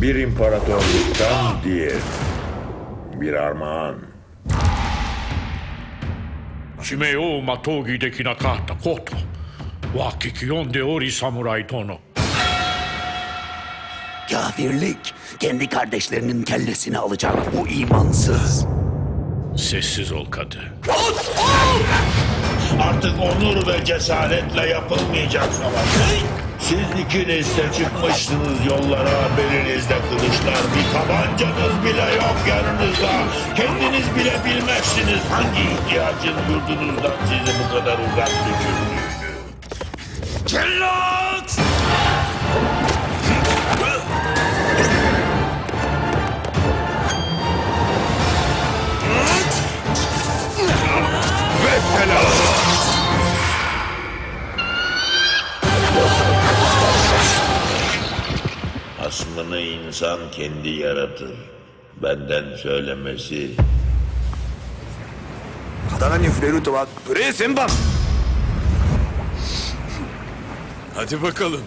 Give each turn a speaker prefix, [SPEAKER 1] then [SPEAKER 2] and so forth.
[SPEAKER 1] Bir imparatorluktan diğer. Bir armağan.
[SPEAKER 2] 地名をま闘技できなかったことは聞き読んでおり侍殿
[SPEAKER 3] Kafirlik kendi kardeşlerinin kellesini alacak bu imansız
[SPEAKER 2] sessiz ol kadı
[SPEAKER 4] Artık onur ve cesaretle yapılmayacak savaş. Siz ikiniz çıkmışsınız yollara, belinizde kılıçlar, bir tabancanız bile yok yanınızda. Kendiniz bile bilmezsiniz hangi ihtiyacın yurdunuzdan sizi bu kadar uzak düşürdüğünü. Cellat! insanı insan kendi yaratır. Benden söylemesi.
[SPEAKER 5] Kadarani Flerutu var.
[SPEAKER 6] Hadi bakalım.